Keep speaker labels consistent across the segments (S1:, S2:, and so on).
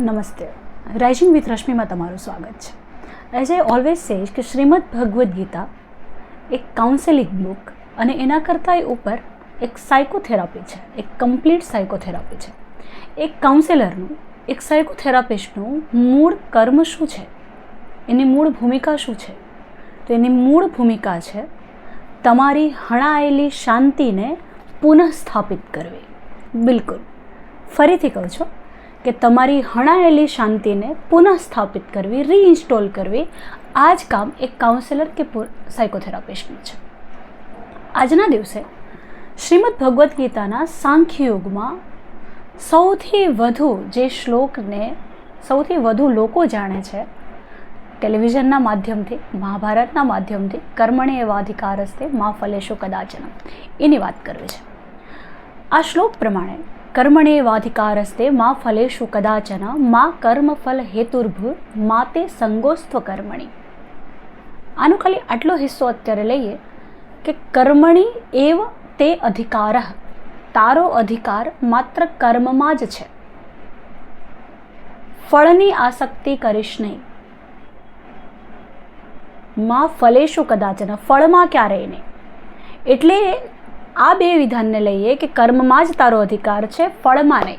S1: નમસ્તે. Rising with રશ્મિમાં તમારું સ્વાગત છે. એઝ આઈ ઓલવેઝ સેજ કે શ્રીમદ ભગવદ્ ગીતા એક કાઉન્સેલિંગ બુક અને એના કરતાં ઉપર એક સાયકોથેરાપી છે, એક કમ્પ્લીટ સાયકોથેરાપી છે. એક કાઉન્સેલરનું એક સાયકોથેરાપિસ્ટનું મૂળ કર્મ શું છે? એની મૂળ ભૂમિકા શું છે? તો એની મૂળ ભૂમિકા છે તમારી હણાયેલી શાંતિને પુનઃસ્થાપિત કરવી. બિલકુલ. ફરીથી કહું છું કે તમારી હણાયેલી શાંતિને પુનઃસ્થાપિત કરવી રીઇન્સ્ટોલ કરવી આ જ કામ એક કાઉન્સેલર કે સાયકોથેરાપિસ્ટનું છે. આજના દિવસે શ્રીમદ ભગવદ્ ગીતાના સાંખ્યયુગમાં સૌથી વધુ જે શ્લોકને, સૌથી વધુ લોકો જાણે છે, ટેલિવિઝનના માધ્યમથી, મહાભારતના માધ્યમથી, કર્મણે એવા અધિકાર હસ્તે મા ફલેશો કદાચન એની વાત કરવી છે. આ શ્લોક પ્રમાણે કર્મણે વાધિકારસ્તે મા ફલેશુ કદાચન મા કર્મફલ હેતુર્ભુ માતે સંગોસ્ત્વ કર્મણી આનો ખાલી આટલો હિસ્સો અત્યારે લઈએ કે કર્મણી એવ તે અધિકાર તારો અધિકાર માત્ર કર્મમાં જ છે ફળની આસક્તિ કરીશ નહીં માં ફલેશું કદાચન ફળમાં ક્યારેય નહીં એટલે આ બે વિધાનને લઈએ કે કર્મમાં જ તારો અધિકાર છે, ફળમાં નહીં.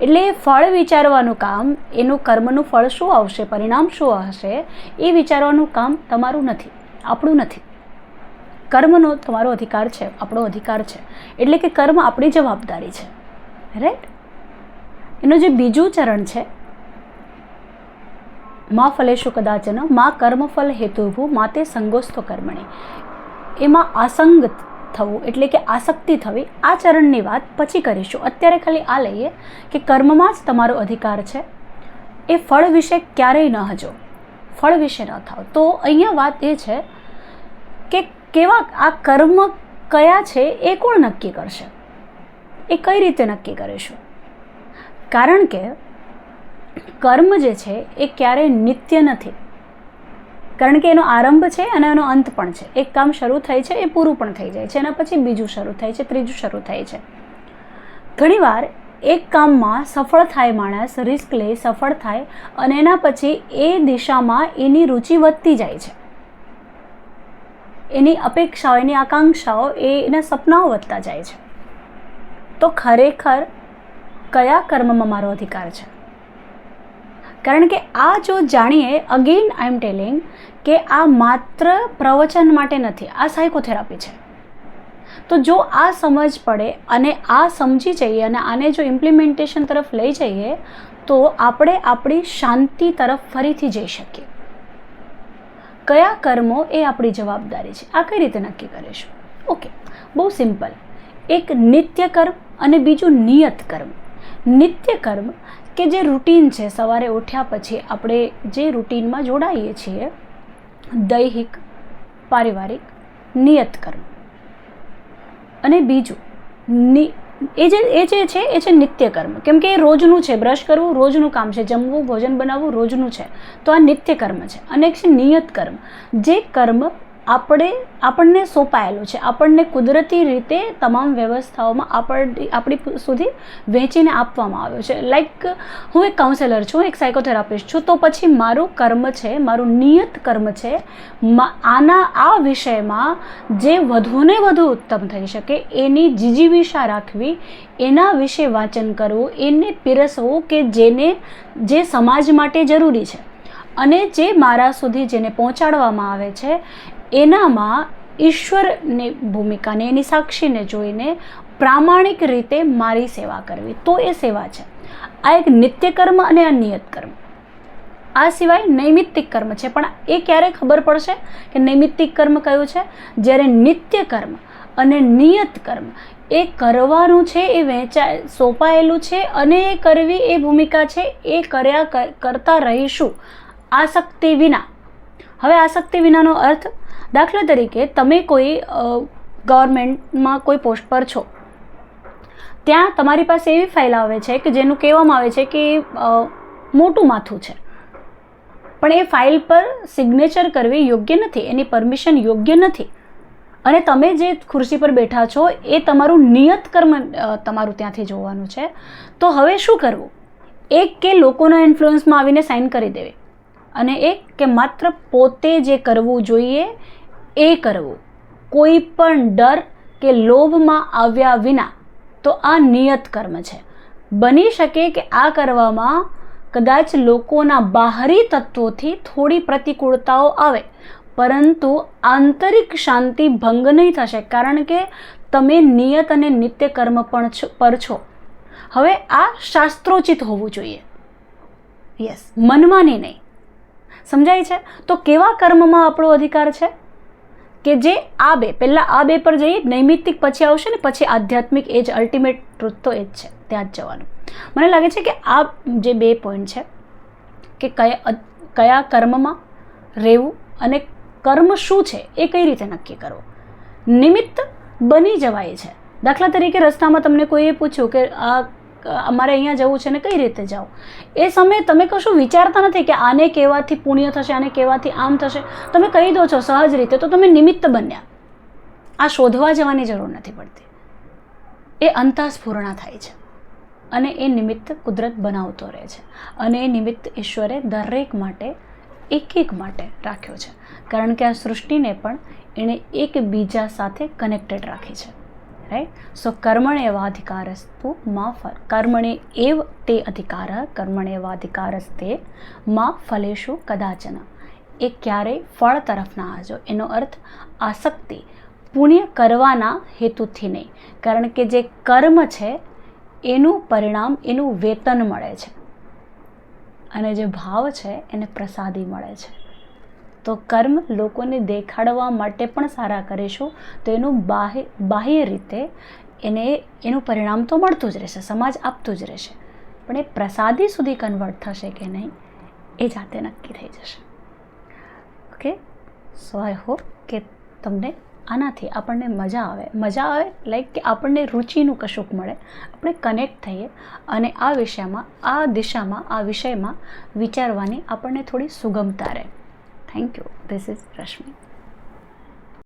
S1: એટલે ફળ વિચારવાનું કામ, એનું કર્મનું ફળ શું આવશે, પરિણામ શું હશે, એ વિચારવાનું કામ તમારું નથી, આપણું નથી. કર્મનો તમારો અધિકાર છે, આપણો અધિકાર છે. એટલે કે કર્મ આપણી જવાબદારી છે. રાઈટ એનું જે બીજું ચરણ છે, મા ફલેશુ કદાચન, મા કર્મફલ હેતુભૂ, માતે સંગોસ્તો કર્મણી. એમાં આસંગ થવું, એટલે કે આસક્તિ થવી, આ ચરણની વાત પછી કરીશું. અત્યારે ખાલી આ લઈએ કે કર્મમાં જ તમારો અધિકાર છે. એ ફળ વિશે ક્યારેય ન હજો. ફળ વિશે ન થાવ. તો અહીંયા વાત એ છે કે કેવા આ કર્મ કયા છે એ કોણ નક્કી કરશે? એ કઈ રીતે નક્કી કરીશું? કારણ કે કર્મ જે છે એ ક્યારેય નિત્ય નથી. કારણ કે એનો આરંભ છે અને એનો અંત પણ છે. એક કામ શરૂ થાય છે, એ પૂરું પણ થઈ જાય છે. એના પછી બીજું શરૂ થાય છે, ત્રીજું શરૂ થાય છે. ઘણીવાર એક કામમાં સફળ થાય માણસ રિસ્ક લે, સફળ થાય અને એના પછી એ દિશામાં એની રુચિ વધતી જાય છે. એની અપેક્ષાઓ, એની આકાંક્ષાઓ, એના સપનાઓ વધતા જાય છે. તો ખરેખર કયા કર્મમાં મારો અધિકાર છે? કારણ કે આ જો જાણીએ અગેન આઈ એમ ટેલિંગ કે આ માત્ર પ્રવચન માટે નથી, આ સાયકોથેરાપી છે. તો જો આ સમજ પડે અને આ સમજી જઈએ અને આને જો ઇમ્પ્લિમેન્ટેશન તરફ લઈ જઈએ, તો આપણે આપણી શાંતિ તરફ ફરીથી જઈ શકીએ. કયા કર્મો એ આપણી જવાબદારી છે? આ કઈ રીતે નક્કી કરીશું? ઓકે, બહુ સિમ્પલ એક નિત્ય કર્મ અને બીજું નિયત કર્મ. નિત્ય કર્મ કે જે રૂટીન છે, સવારે ઉઠ્યા પછી આપણે જે રૂટીનમાં જોડાઈએ છીએ દૈહિક, પારિવારિક નિયત કર્મ. અને બીજું એ જે એ જે છે, એ છે નિત્ય કર્મ. કેમ કે એ રોજનું છે, બ્રશ કરવું રોજનું કામ છે, જમવું, ભોજન બનાવવું રોજનું છે. તો આ નિત્ય કર્મ છે. અને એક છે નિયત કર્મ. જે કર્મ આપણે આપણને સોંપાયેલું છે. આપણને કુદરતી રીતે તમામ વ્યવસ્થાઓમાં આપણી આપણી સુધી વહેંચીને આપવામાં આવ્યો છે. લાઈક હું એક કાઉન્સેલર છું એક સાયકોથેરાપિસ્ટ છું, તો પછી મારું કર્મ છે, મારું નિયત કર્મ છે આના, આ વિષયમાં જે વધુને વધુ ઉત્તમ થઈ શકે, એની જીજીવિષા રાખવી, એના વિશે વાંચન કરવું, એને પીરસવું કે જેને, જે સમાજ માટે જરૂરી છે. અને જે મારા સુધી જેને પહોંચાડવામાં આવે છે એનામાં ઈશ્વરની ભૂમિકાને એની સાક્ષીને જોઈને પ્રામાણિક રીતે મારી સેવા કરવી. તો એ સેવા છે. આ એક નિત્ય કર્મ અને આ નિયત કર્મ. આ સિવાય નૈમિત્તિક કર્મ છે. પણ એ ક્યારે ખબર પડશે કે નૈમિત્તિક કર્મ કયું છે? જ્યારે નિત્ય કર્મ અને નિયત કર્મ એ કરવાનું છે, એ વહેંચા, સોંપાયેલું છે અને એ કરવી એ ભૂમિકા છે, એ કર્યા કરતા રહીશું આસક્તિ વિના. હવે આસક્તિ વિનાનો અર્થ, દાખલા તરીકે તમે કોઈ ગવર્મેન્ટમાં કોઈ પોસ્ટ પર છો, ત્યાં તમારી પાસે એવી ફાઇલ આવે છે કે જેનું કહેવામાં આવે છે કે મોટું માથું છે. પણ એ ફાઇલ પર સિગ્નેચર કરવી યોગ્ય નથી, એની પરમિશન યોગ્ય નથી. અને તમે જે ખુરશી પર બેઠા છો, એ તમારું નિયત કર્મ તમારું ત્યાંથી જોવાનું છે. તો હવે શું કરવું? એક કે લોકોના ઇન્ફ્લુઅન્સમાં આવીને સાઇન કરી દેવી. અને એક કે માત્ર પોતે જે કરવું જોઈએ, એ કરવું. કોઈ પણ ડર કે લોભમાં આવ્યા વિના તો આ નિયત કર્મ છે. બની શકે કે આ કરવામાં કદાચ લોકોના બાહરી તત્વોથી થોડી પ્રતિકૂળતાઓ આવે, પરંતુ આંતરિક શાંતિ ભંગ નહીં થશે, કારણ કે તમે નિયત અને નિત્ય કર્મ પણ પર છો. હવે આ શાસ્ત્રોચિત હોવું જોઈએ. યસ, મનમાની નહીં. સમજાય છે? તો કેવા કર્મમાં આપણો અધિકાર છે? કે જે આ બે, પહેલાં આ બે પર જઈએ, નૈમિત્તિક પછી આવશે ને પછી આધ્યાત્મિક એ જ અલ્ટિમેટ ટ્રુથ તો એ જ છે, ત્યાં જ જવાનું. મને લાગે છે કે આ જે બે પોઈન્ટ છે, કે કયા કયા કર્મમાં રહેવું અને કર્મ શું છે, એ કઈ રીતે નક્કી કરવું? નિમિત્ત બની જવાય છે. દાખલા તરીકે રસ્તામાં તમને કોઈએ પૂછ્યું કે આ અમારે અહીંયા જવું છે ને કઈ રીતે જાઓ એ સમયે તમે કશું વિચારતા નથી કે આને કહેવાથી પુણ્ય થશે, આને કહેવાથી આમ થશે. તમે કહી દો છો સહજ રીતે, તો તમે નિમિત્ત બન્યા. આ શોધવા જવાની જરૂર નથી પડતી. એ અંતઃસ્ફૂર્ણા થાય છે. અને એ નિમિત્ત કુદરત બનાવતો રહે છે. અને એ નિમિત્ત ઈશ્વરે દરેક માટે એક એક માટે રાખ્યો છે. કારણ કે આ સૃષ્ટિને પણ એણે એકબીજા સાથે કનેક્ટેડ રાખી છે. રાઈટ સો કર્મણેવાધિકારસ્તુ મા ફલ. કર્મણે એવ તે અધિકાર કર્મણેવાધિકારસ્તે મા ફલેશુ કદાચન. એ ક્યારેય ફળ તરફ ના આજો. એનો અર્થ આસક્તિ પુણ્ય કરવાના હેતુથી નહીં. કારણ કે જે કર્મ છે, એનું પરિણામ, એનું વેતન મળે છે. અને જે ભાવ છે, એને પ્રસાદી મળે છે. તો કર્મ લોકોને દેખાડવા માટે પણ સારા કરીશું તો એનું બાહ્ય બાહ્ય રીતે એને, એનું પરિણામ તો મળતું જ રહેશે, સમાજ આપતું જ રહેશે. પણ એ પ્રસાદી સુધી કન્વર્ટ થશે કે નહીં, એ જાતે નક્કી થઈ જશે. ઓકે સો આઈ હોપ કે તમને આનાથી આપણને મજા આવે. મજા આવે લાઈક કે આપણને રુચિનું કશુંક મળે. આપણે કનેક્ટ થઈએ અને આ વિષયમાં, આ દિશામાં, આ વિષયમાં વિચારવાની આપણને થોડી સુગમતા રહે. Thank you. This is Rashmi.